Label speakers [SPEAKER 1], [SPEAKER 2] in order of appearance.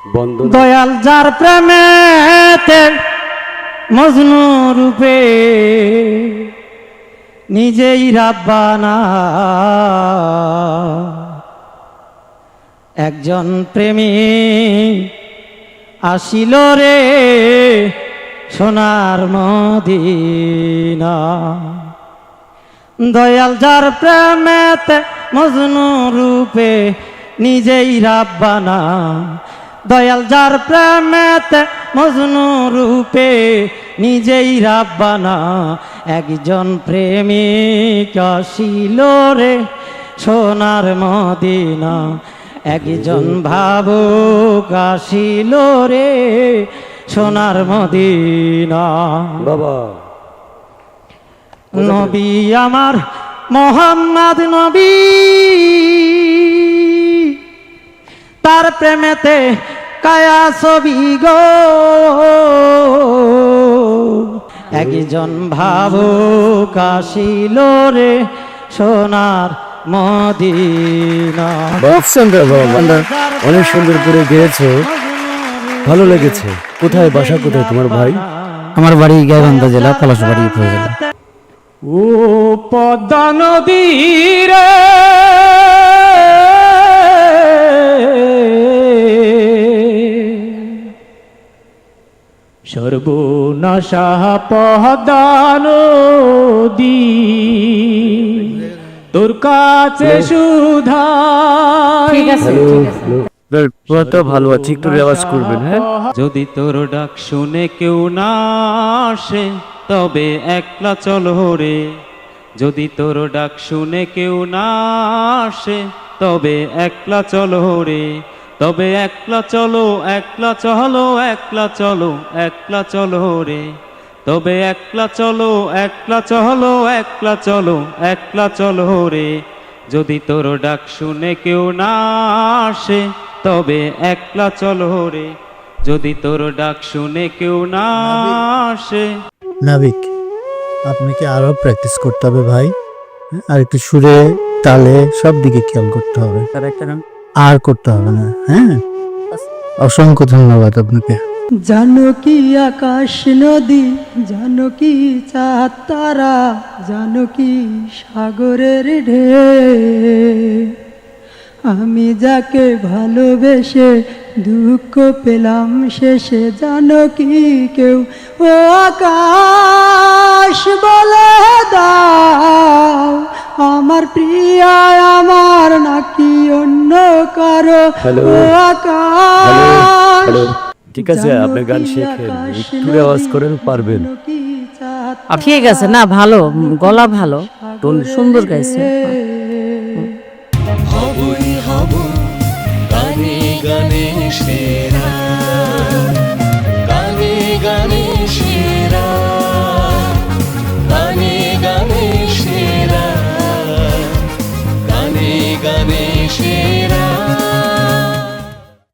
[SPEAKER 1] দয়াল যার প্রেমেতে মজনু রূপে নিজেই রাব্বানা একজন প্রেমী আসিল রে সোনার মদিনা। দয়াল যার প্রেমেতে মজনু রূপে নিজেই রাব্বানা দয়াল যার প্রেমেতে মজনু রূপে নিজেই রাব্বানা একজন প্রেমিক আসিল রে সোনার মদিনা একজন ভাবুক আসিল রে সোনার মদিনা।
[SPEAKER 2] বাবা।
[SPEAKER 1] নবী আমার মোহাম্মদ নবী তার প্রেমেতে কায়া ছবি গো। একজন ভাবুক আসিল রে সোনার মদিনা।
[SPEAKER 2] খুব সুন্দর বাবা অনেক সুন্দর করে গেয়েছো। ভালো লেগেছে। কোথায় বাসা কোথায় তোমার ভাই?
[SPEAKER 3] আমার বাড়ি গাইবান্ধা জেলা পলাশবাড়ি উপজেলা।
[SPEAKER 1] ও পদ্মা নদীর সর্বনাশা পদ্মা নদী তোর কাছে সুধা
[SPEAKER 4] ঠিক আছে ঠিক
[SPEAKER 2] ভালো আছে একটু রেওয়াজ করবেন হ্যাঁ?
[SPEAKER 1] যদি তোর ডাক শুনে কেউ না আসে তবে একলা চলো রে যদি তোর ডাক শুনে কেউ না আসে তবে একলা চলো রে তবে একলা চলো একলা চলো একলা চলো একলা চলো রে। তবে একলা চলো একলা চলো একলা চলো একলা চলো রে। যদি তোর ডাক শুনে কেউ না আসে তবে একলা চলো রে। যদি তোর ডাক শুনে কেউ না আসে।
[SPEAKER 5] নাবিক আপনাকে আরও প্র্যাকটিস করতে হবে ভাই? হ্যাঁ, আর একটু সুরে তালে সব দিকে খেয়াল করতে হবে। আর করতে হবে না হ্যাঁ? অসংখ্য ধন্যবাদ আপনাকে।
[SPEAKER 1] জানো কি আকাশ নদী, জানো কি চাঁদ তারা, জানো কি সাগরের ঢে আমি যাকে ভালোবেসে দুঃখ পেলাম, শেষে জানো কি কেউ, ও আকাশ বলে দাও। আমার প্রিয়া
[SPEAKER 2] কারও ঠিক আছে আপনি গান শেখেন একটু রেওয়াজ করেন পারবেন।
[SPEAKER 4] ঠিক আছে না ভালো গলা ভালো টোন সুন্দর গাইছে।
[SPEAKER 6] হবই হব গানে গানে সে